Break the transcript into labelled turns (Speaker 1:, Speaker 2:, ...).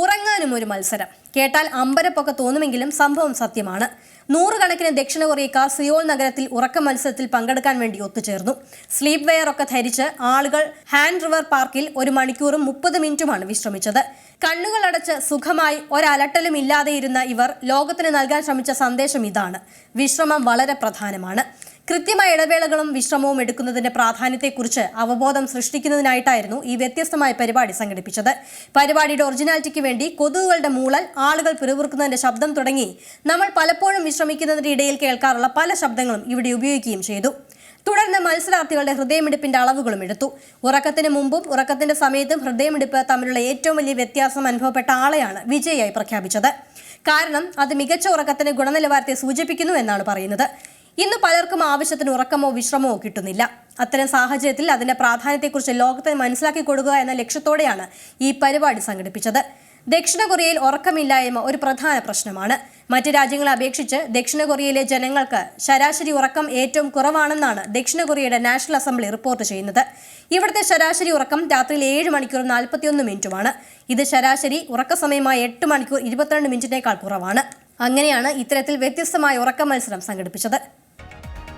Speaker 1: ഉറങ്ങാനും ഒരു മത്സരം. കേട്ടാൽ അമ്പരപ്പൊക്കെ തോന്നുമെങ്കിലും സംഭവം സത്യമാണ്. നൂറുകണക്കിന് ദക്ഷിണ കൊറിയക്കാർ സിയോൾ നഗരത്തിൽ ഉറക്ക മത്സരത്തിൽ പങ്കെടുക്കാൻ വേണ്ടി ഒത്തുചേർന്നു. സ്ലീപ്പ് വെയർ ഒക്കെ ധരിച്ച് ആളുകൾ ഹാൻഡ് റിവർ പാർക്കിൽ ഒരു മണിക്കൂറും മുപ്പത് മിനിറ്റുമാണ് വിശ്രമിച്ചത്. കണ്ണുകൾ അടച്ച് സുഖമായി ഒരലട്ടലും ഇല്ലാതെ ഇരുന്ന ഇവർ ലോകത്തിന് നൽകാൻ ശ്രമിച്ച സന്ദേശം ഇതാണ്. വിശ്രമം വളരെ പ്രധാനമാണ്. കൃത്യമായ ഇടവേളകളും വിശ്രമവും എടുക്കുന്നതിന്റെ പ്രാധാന്യത്തെക്കുറിച്ച് അവബോധം സൃഷ്ടിക്കുന്നതിനായിട്ടായിരുന്നു ഈ വ്യത്യസ്തമായ പരിപാടി സംഘടിപ്പിച്ചത്. പരിപാടിയുടെ ഒറിജിനാലിറ്റിക്ക് വേണ്ടി കൊതുകുകളുടെ മൂളൽ ആളുകൾ പിറുപിറുക്കുന്നതിന്റെ ശബ്ദം തുടങ്ങി നമ്മൾ പലപ്പോഴും വിശ്രമിക്കുന്നതിന്റെ ഇടയിൽ കേൾക്കാറുള്ള പല ശബ്ദങ്ങളും ഇവിടെ ഉപയോഗിക്കുകയും ചെയ്തു. തുടർന്ന് മത്സരാർത്ഥികളുടെ ഹൃദയമിടിപ്പിന്റെ അളവുകളും എടുത്തു. ഉറക്കത്തിന് മുമ്പും ഉറക്കത്തിന്റെ സമയത്തും ഹൃദയമിടിപ്പ് തമ്മിലുള്ള ഏറ്റവും വലിയ വ്യത്യാസം അനുഭവപ്പെട്ട ആളെയാണ് വിജയായി പ്രഖ്യാപിച്ചത്. കാരണം അത് മികച്ച ഉറക്കത്തിന്റെ ഗുണനിലവാരത്തെ സൂചിപ്പിക്കുന്നു എന്നാണ് പറയുന്നത്. ഇന്ന് പലർക്കും ആവശ്യത്തിന് ഉറക്കമോ വിശ്രമമോ കിട്ടുന്നില്ല. അത്തരം സാഹചര്യത്തിൽ അതിന്റെ പ്രാധാന്യത്തെക്കുറിച്ച് ലോകത്തെ മനസ്സിലാക്കി കൊടുക്കുക എന്ന ലക്ഷ്യത്തോടെയാണ് ഈ പരിപാടി സംഘടിപ്പിച്ചത്. ദക്ഷിണ കൊറിയയിൽ ഉറക്കമില്ലായ്മ ഒരു പ്രധാന പ്രശ്നമാണ്. മറ്റ് രാജ്യങ്ങളെ അപേക്ഷിച്ച് ദക്ഷിണ കൊറിയയിലെ ജനങ്ങൾക്ക് ശരാശരി ഉറക്കം ഏറ്റവും കുറവാണെന്നാണ് ദക്ഷിണ കൊറിയയുടെ നാഷണൽ അസംബ്ലി റിപ്പോർട്ട് ചെയ്യുന്നത്. ഇവിടുത്തെ ശരാശരി ഉറക്കം രാത്രിയിൽ ഏഴ് മണിക്കൂർ നാൽപ്പത്തിയൊന്ന് മിനിറ്റുമാണ്. ഇത് ശരാശരി ഉറക്ക സമയമായ എട്ട് മണിക്കൂർ ഇരുപത്തിരണ്ട് മിനിറ്റിനേക്കാൾ കുറവാണ്. അങ്ങനെയാണ് ഇത്തരത്തിൽ വ്യത്യസ്തമായ ഉറക്ക മത്സരം സംഘടിപ്പിച്ചത്.